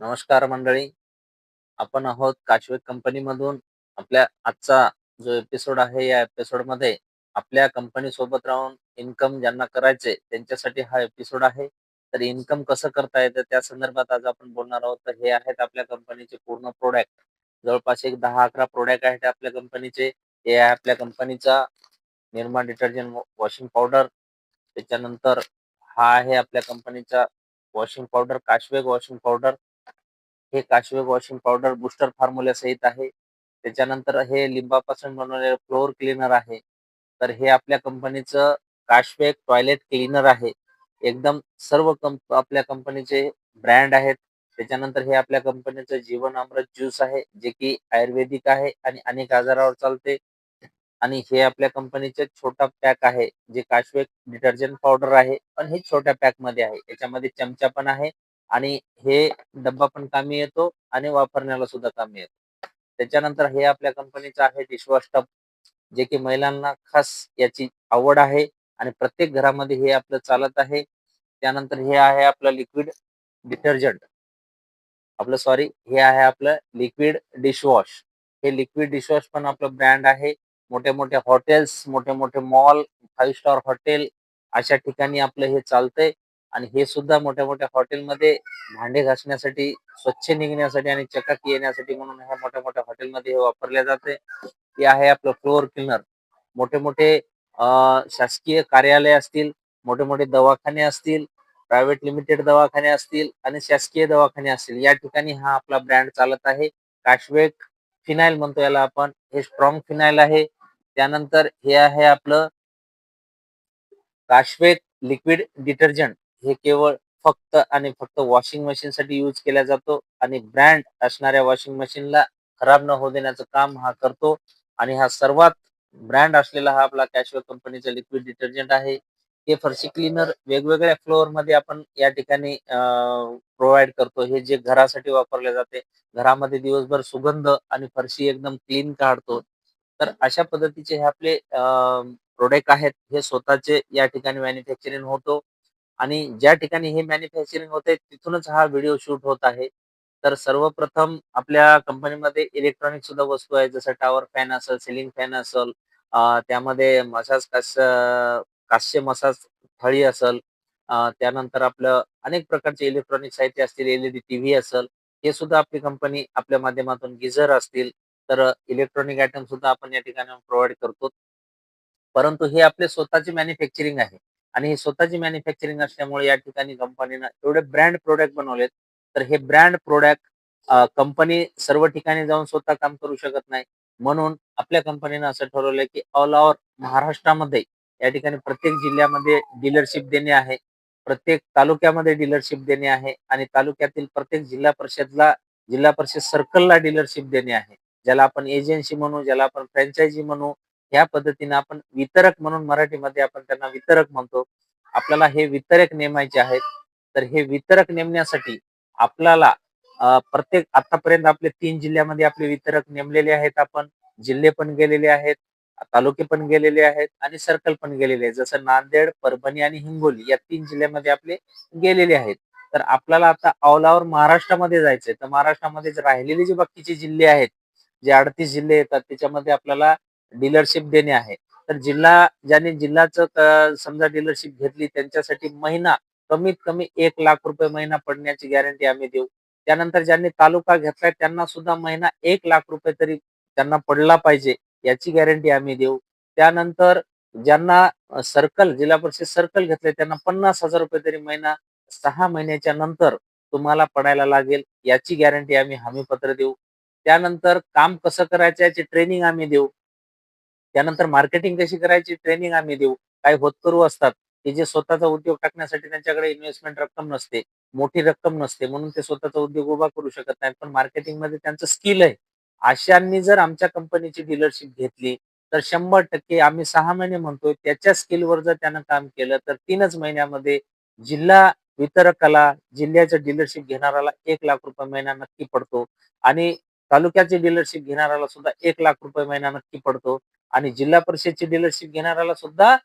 नमस्कार मंडळी. आपण आहोत काशवेक कंपनीमधून आपल्या आजचा जो एपिसोड आहे या एपिसोडमध्ये आपल्या कंपनी सोबत राहून इन्कम ज्यांना करायचे त्यांच्यासाठी हा एपिसोड आहे. तर इन्कम कसं करता येतं त्या संदर्भात आज आपण बोलणार आहोत. तर हे आहेत आपल्या कंपनीचे पूर्ण प्रोडक्ट जवळपास एक दहा अकरा प्रोडक्ट आहेत आपल्या कंपनीचे हे आहे आपल्या कंपनीचा निर्मा डिटर्जंट वॉशिंग पावडर त्याच्यानंतर हा आहे आपल्या कंपनीचा वॉशिंग पावडर काशवेग वॉशिंग पावडर हे काशवेग वॉशिंग पावडर बुस्टर फॉर्म्युला सहित आहे. त्याच्यानंतर हे लिंबापासून बनवलेलं फ्लोअर क्लीनर आहे. तर हे आपल्या कंपनीचं काशवेग टॉयलेट क्लीनर आहे. एकदम सर्व कंप आपल्या कंपनीचे ब्रँड आहेत. त्याच्यानंतर हे आपल्या कंपनीचं जीवन अमृत ज्यूस आहे जे की आयुर्वेदिक आहे आणि अनेक आजारावर चालते. आणि हे आपल्या कंपनीचे छोटा पॅक आहे जे काशवेग डिटर्जंट पावडर आहे. पण हे छोट्या पॅकमध्ये आहे. याच्यामध्ये चमचा पण आहे. आणि हे डब्बा पण कामी येतो आणि वापरण्याला सुद्धा कामी येतो. त्याच्यानंतर हे आपल्या कंपनीचं आहे डिशवॉश टब जे की महिलांना खास याची आवड आहे आणि प्रत्येक घरामध्ये हे आपलं चालत आहे. त्यानंतर हे आहे आपलं लिक्विड डिटर्जंट आपलं सॉरी हे आहे आपलं लिक्विड डिशवॉश हे लिक्विड डिशवॉश पण आपलं ब्रँड आहे. मोठे मोठे हॉटेल्स मोठे मोठे मॉल फाईव्ह स्टार हॉटेल अशा ठिकाणी आपलं हे चालतंय. आणि हे सुद्धा मोठ्या मोठ्या हॉटेलमध्ये भांडे घासण्यासाठी स्वच्छ निघण्यासाठी आणि चकाकी येण्यासाठी म्हणून ह्या मोठ्या मोठ्या हॉटेलमध्ये हे वापरले जाते. हे आहे आपलं फ्लोअर क्लिनर. मोठे मोठे शासकीय कार्यालय असतील मोठे मोठे दवाखाने असतील प्रायव्हेट लिमिटेड दवाखाने असतील आणि शासकीय दवाखाने असतील. या ठिकाणी हा आपला ब्रँड चालत आहे. काशवेक फिनाईल म्हणतो याला आपण. हे स्ट्रॉंग फिनाईल आहे. त्यानंतर हे आहे आपलं काशवेक लिक्विड डिटर्जंट. हे केवळ फक्त आणि फक्त वॉशिंग मशीन साठी यूज केला जातो आणि ब्रँड असणाऱ्या वॉशिंग मशीनला खराब न होऊ देण्याचं काम हा करतो. आणि हा सर्वात ब्रँड असलेला हा आपला कॅशवेक कंपनीचा लिक्विड डिटर्जंट आहे. हे फरशी क्लीनर वेगवेगळ्या फ्लोअरमध्ये आपण या ठिकाणी प्रोव्हाइड करतो. हे जे घरासाठी वापरले जाते घरामध्ये दिवसभर सुगंध आणि फरशी एकदम क्लीन काढतो. तर अशा पद्धतीचे हे आपले प्रोडक्ट आहेत. हे स्वतःचे या ठिकाणी मॅन्युफॅक्चरिंग होतो. आणि ज्या ठिकाणी हे मॅन्युफॅक्चरिंग होते तिथूनच हा व्हिडिओ शूट होत आहे. तर सर्वप्रथम आपल्या कंपनीमध्ये इलेक्ट्रॉनिक सुद्धा वस्तू आहेत जसं टॉवर फॅन असेल सिलिंग फॅन असेल त्यामध्ये मसाज कास्य कास्य मसाज थळी असेल त्यानंतर आपलं अनेक प्रकारचे इलेक्ट्रॉनिक साहित्य असतील एलईडी टीव्ही असेल हे सुद्धा आपली कंपनी आपल्या माध्यमातून गिझर असतील तर इलेक्ट्रॉनिक आयटम सुद्धा आपण या ठिकाणी प्रोव्हाइड करतो. परंतु हे आपले स्वतःचे मॅन्युफॅक्चरिंग आहे. आणि ही स्वतःची मॅन्युफॅक्चरिंग असल्यामुळे या ठिकाणी कंपनीनं एवढे ब्रँड प्रोडक्ट बनवलेत तर हे ब्रँड प्रोडक्ट कंपनी सर्व ठिकाणी जाऊन स्वतः काम करू शकत नाही. म्हणून आपल्या कंपनीनं असं ठरवलंय की ऑल ओव्हर महाराष्ट्रामध्ये या ठिकाणी प्रत्येक जिल्ह्यामध्ये डीलरशिप देणे आहे प्रत्येक तालुक्यामध्ये डीलरशिप देणे आहे आणि तालुक्यातील प्रत्येक जिल्हा परिषदला जिल्हा परिषद सर्कलला डीलरशिप देणे आहे. ज्याला आपण एजन्सी म्हणू ज्याला आपण फ्रँचायझी म्हणू ह्या पद्धतीने आपण वितरक म्हणून मराठीमध्ये आपण त्यांना वितरक म्हणतो. आपल्याला हे वितरक नेमायचे आहेत. तर हे वितरक नेमण्यासाठी आपल्याला प्रत्येक आतापर्यंत आपले तीन जिल्ह्यामध्ये आपले वितरक नेमलेले आहेत आपण. जिल्हे पण गेलेले आहेत तालुके पण गेलेले आहेत आणि सर्कल पण गेलेले आहेत. जसं नांदेड परभणी आणि हिंगोली या तीन जिल्ह्यामध्ये आपले गेलेले आहेत. तर आपल्याला आता ऑल महाराष्ट्रामध्ये जायचंय. तर महाराष्ट्रामध्ये राहिलेले जे बाकीचे जिल्हे आहेत जे अडतीस जिल्हे येतात त्याच्यामध्ये आपल्याला डीलरशिप देणे आहे. तर जिल्हा ज्यांनी जिल्ह्याचं समजा डीलरशिप घेतली त्यांच्यासाठी महिना कमीत कमी एक लाख रुपये महिना पडण्याची गॅरंटी आम्ही देऊ. त्यानंतर ज्यांनी तालुका घेतलाय त्यांना सुद्धा महिना एक लाख रुपये तरी त्यांना पडला पाहिजे याची गॅरंटी आम्ही देऊ. त्यानंतर ज्यांना सर्कल जिल्हा परिषद सर्कल घेतले त्यांना पन्नास हजार रुपये तरी महिना सहा महिन्याच्या नंतर तुम्हाला पडायला लागेल याची गॅरंटी आम्ही हमीपत्र देऊ. त्यानंतर काम कसं करायचं याची ट्रेनिंग आम्ही देऊ. त्यानंतर मार्केटिंग कशी करायची ट्रेनिंग आम्ही देऊ काही होतकरू असतात की जे स्वतःचा उद्योग टाकण्यासाठी त्यांच्याकडे इन्व्हेस्टमेंट रक्कम नसते मोठी रक्कम नसते म्हणून ते स्वतःचा उद्योग उभा करू शकत नाहीत पण मार्केटिंगमध्ये त्यांचं स्किल आहे. अशांनी जर आमच्या कंपनीची डीलरशिप घेतली तर शंभर टक्के आम्ही सहा महिने म्हणतोय त्याच्या स्किलवर जर त्यानं काम केलं तर तीनच महिन्यामध्ये जिल्हा वितरकाला जिल्ह्याचं डीलरशिप घेणाऱ्याला एक लाख रुपये महिना नक्की पडतो. आणि तालुक्याची डीलरशिप घेणाऱ्याला सुद्धा एक लाख रुपये महिना नक्की पडतो. आणि जिल्हा परिषदची डीलरशिप घेणाऱ्याला सुद्धा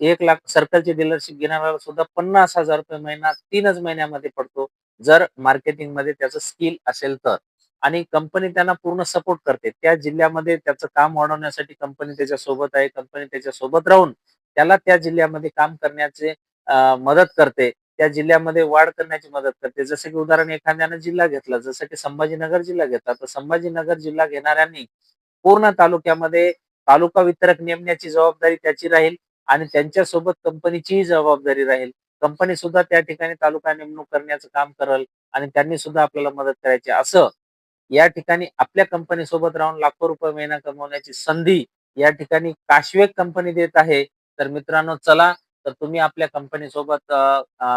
एक लाख सर्कलची डीलरशिप घेणाऱ्याला सुद्धा पन्नास हजार रुपये महिना तीनच महिन्यामध्ये पडतो. जर मार्केटिंगमध्ये त्याचं स्किल असेल तर. आणि कंपनी त्यांना पूर्ण सपोर्ट करते. त्या जिल्ह्यामध्ये त्याचं काम वाढवण्यासाठी कंपनी त्याच्या सोबत आहे कंपनी त्याच्या सोबत राहून त्याला त्या जिल्ह्यामध्ये काम करण्याचे मदत करते. त्या जिल्ह्यामध्ये वाढ करण्याची मदत करते. जसं की उदाहरण एखाद्यानं जिल्हा घेतला जसं की संभाजीनगर जिल्हा घेतला. तर संभाजीनगर जिल्हा घेणाऱ्यांनी पूर्ण तालुक्यामध्ये तालुका वितरक नेमण्याची जबाबदारी त्याची राहील आणि त्यांच्यासोबत कंपनीचीही जबाबदारी राहील. कंपनी सुद्धा त्या ठिकाणी तालुका नेमणूक करण्याचं काम करेल आणि त्यांनी सुद्धा आपल्याला मदत करायची. असं या ठिकाणी आपल्या कंपनी सोबत राहून लाखो रुपये महिना कमवण्याची संधी या ठिकाणी काशवेक कंपनी देत आहे. तर मित्रांनो चला तर तुम्ही आपल्या कंपनी सोबत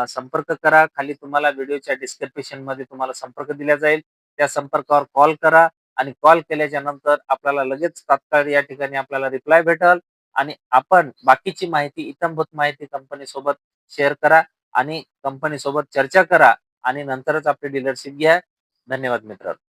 संपर्क करा. खाली तुम्हाला व्हिडिओच्या डिस्क्रिप्शनमध्ये तुम्हाला संपर्क दिला जाईल. त्या संपर्कावर कॉल करा. आणि कॉल केल्याच्यानंतर आपल्याला लगेच तात्काळ या ठिकाणी आपल्याला रिप्लाय भेटल. आणि आपण बाकीची माहिती इतंभूत माहिती कंपनी सोबत शेअर करा आणि कंपनी सोबत चर्चा करा आणि नंतरच आपली डीलरशिप घ्या. धन्यवाद मित्र